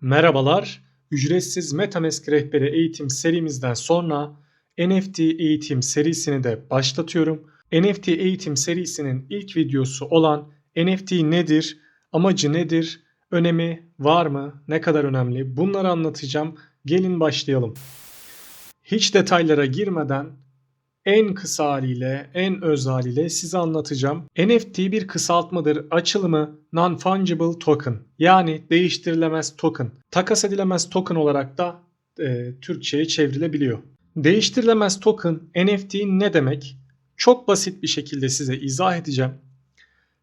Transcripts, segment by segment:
Merhabalar, ücretsiz MetaMask rehberi eğitim serimizden sonra NFT eğitim serisini de başlatıyorum. NFT eğitim serisinin ilk videosu olan NFT nedir, amacı nedir, önemi var mı, ne kadar önemli bunları anlatacağım. Gelin başlayalım. Hiç detaylara girmeden en kısa haliyle, en öz haliyle size anlatacağım. NFT bir kısaltmadır. Açılımı Non-Fungible Token yani değiştirilemez token. Takas edilemez token olarak da e, Türkçe'ye çevrilebiliyor. Değiştirilemez token NFT ne demek? Çok basit bir şekilde size izah edeceğim.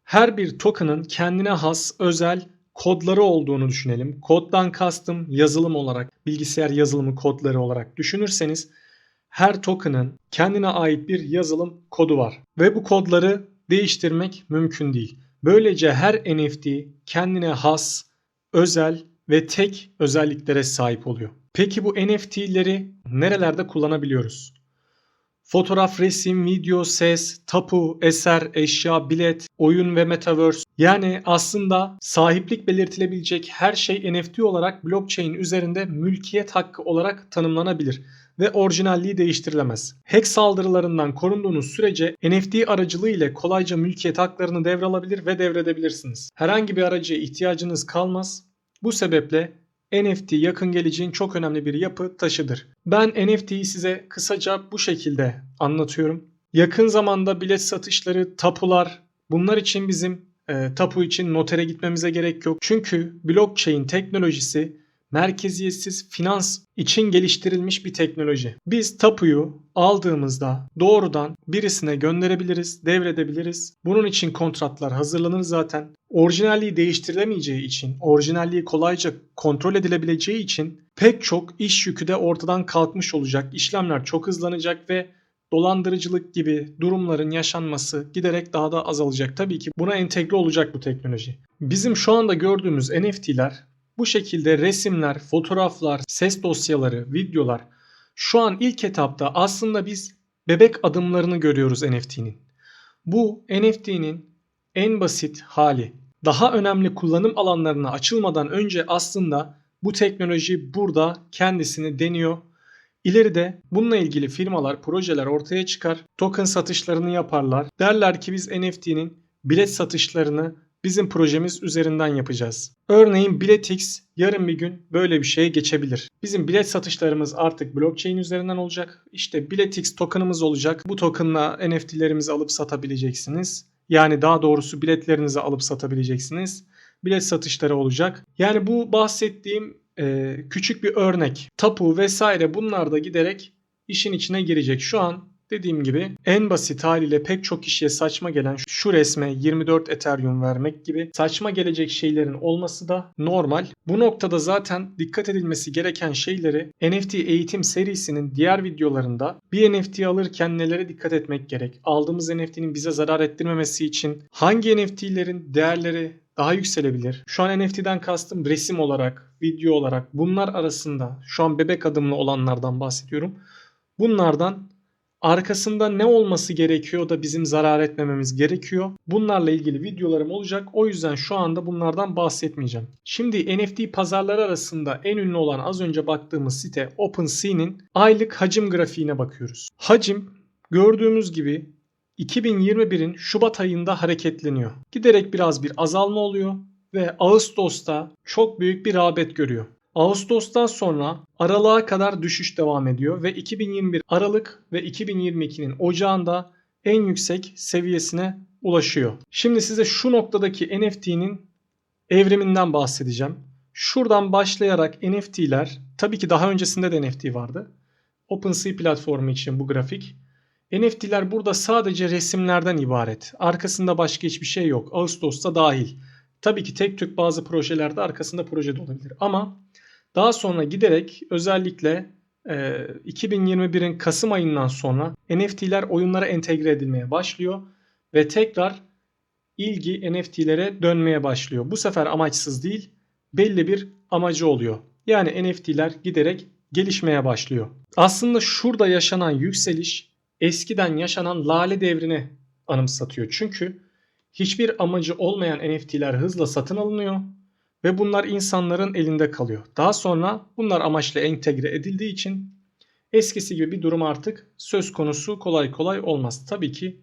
Her bir token'ın kendine has özel kodları olduğunu düşünelim. Koddan kastım yazılım olarak, bilgisayar yazılımı kodları olarak düşünürseniz her token'ın kendine ait bir yazılım kodu var ve bu kodları değiştirmek mümkün değil. Böylece her NFT kendine has, özel ve tek özelliklere sahip oluyor. Peki bu NFT'leri nerelerde kullanabiliyoruz? Fotoğraf, resim, video, ses, tapu, eser, eşya, bilet, oyun ve metaverse yani aslında sahiplik belirtilebilecek her şey NFT olarak blockchain üzerinde mülkiyet hakkı olarak tanımlanabilir ve orijinalliği değiştirilemez. Hack saldırılarından korunduğunuz sürece NFT aracılığı ile kolayca mülkiyet haklarını devralabilir ve devredebilirsiniz. Herhangi bir aracıya ihtiyacınız kalmaz. Bu sebeple NFT yakın geleceğin çok önemli bir yapı taşıdır. Ben NFT'yi size kısaca bu şekilde anlatıyorum. Yakın zamanda bilet satışları, tapular bunlar için bizim e, tapu için notere gitmemize gerek yok. Çünkü blockchain teknolojisi merkeziyetsiz finans için geliştirilmiş bir teknoloji. Biz tapuyu aldığımızda doğrudan birisine gönderebiliriz, devredebiliriz. Bunun için kontratlar hazırlanır zaten. Orijinalliği değiştirilemeyeceği için, orijinalliği kolayca kontrol edilebileceği için pek çok iş yükü de ortadan kalkmış olacak. İşlemler çok hızlanacak ve dolandırıcılık gibi durumların yaşanması giderek daha da azalacak. Tabii ki buna entegre olacak bu teknoloji. Bizim şu anda gördüğümüz NFT'ler bu şekilde resimler, fotoğraflar, ses dosyaları, videolar şu an ilk etapta aslında biz bebek adımlarını görüyoruz NFT'nin. Bu NFT'nin en basit hali. Daha önemli kullanım alanlarına açılmadan önce aslında bu teknoloji burada kendisini deniyor. İleride bununla ilgili firmalar, projeler ortaya çıkar, token satışlarını yaparlar. Derler ki biz NFT'nin bilet satışlarını bizim projemiz üzerinden yapacağız. Örneğin Biletix yarın bir gün böyle bir şeye geçebilir. Bizim bilet satışlarımız artık blockchain üzerinden olacak. İşte Biletix tokenımız olacak. Bu tokenla NFT'lerimizi alıp satabileceksiniz. Yani daha doğrusu biletlerinizi alıp satabileceksiniz. Bilet satışları olacak. Yani bu bahsettiğim e, küçük bir örnek. Tapu vesaire bunlar da giderek işin içine girecek. Şu an Dediğim gibi en basit haliyle pek çok kişiye saçma gelen şu resme 24 Ethereum vermek gibi saçma gelecek şeylerin olması da normal. Bu noktada zaten dikkat edilmesi gereken şeyleri NFT eğitim serisinin diğer videolarında bir NFT alırken nelere dikkat etmek gerek? Aldığımız NFT'nin bize zarar ettirmemesi için hangi NFT'lerin değerleri daha yükselebilir. Şu an NFT'den kastım resim olarak, video olarak bunlar arasında şu an bebek adımlı olanlardan bahsediyorum. Bunlardan Arkasında ne olması gerekiyor da bizim zarar etmememiz gerekiyor. Bunlarla ilgili videolarım olacak. O yüzden şu anda bunlardan bahsetmeyeceğim. Şimdi NFT pazarları arasında en ünlü olan az önce baktığımız site OpenSea'nin aylık hacim grafiğine bakıyoruz. Hacim gördüğümüz gibi 2021'in Şubat ayında hareketleniyor. Giderek biraz bir azalma oluyor ve Ağustos'ta çok büyük bir rağbet görüyor. Ağustos'tan sonra aralığa kadar düşüş devam ediyor ve 2021 Aralık ve 2022'nin ocağında en yüksek seviyesine ulaşıyor. Şimdi size şu noktadaki NFT'nin evriminden bahsedeceğim. Şuradan başlayarak NFT'ler tabii ki daha öncesinde de NFT vardı. OpenSea platformu için bu grafik. NFT'ler burada sadece resimlerden ibaret. Arkasında başka hiçbir şey yok. Ağustos'ta dahil. Tabii ki tek tük bazı projelerde arkasında proje de olabilir. Ama daha sonra giderek özellikle e, 2021'in Kasım ayından sonra NFT'ler oyunlara entegre edilmeye başlıyor ve tekrar ilgi NFT'lere dönmeye başlıyor. Bu sefer amaçsız değil, belli bir amacı oluyor. Yani NFT'ler giderek gelişmeye başlıyor. Aslında şurada yaşanan yükseliş eskiden yaşanan lale devrini anımsatıyor. Çünkü hiçbir amacı olmayan NFT'ler hızla satın alınıyor ve bunlar insanların elinde kalıyor. Daha sonra bunlar amaçla entegre edildiği için eskisi gibi bir durum artık söz konusu kolay kolay olmaz. Tabii ki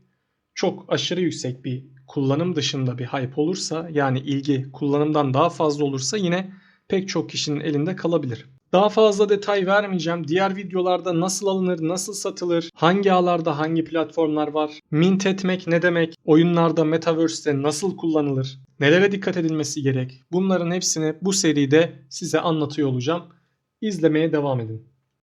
çok aşırı yüksek bir kullanım dışında bir hype olursa yani ilgi kullanımdan daha fazla olursa yine pek çok kişinin elinde kalabilir. Daha fazla detay vermeyeceğim. Diğer videolarda nasıl alınır, nasıl satılır, hangi ağlarda hangi platformlar var, mint etmek ne demek, oyunlarda Metaverse'te nasıl kullanılır, nelere dikkat edilmesi gerek. Bunların hepsini bu seride size anlatıyor olacağım. İzlemeye devam edin.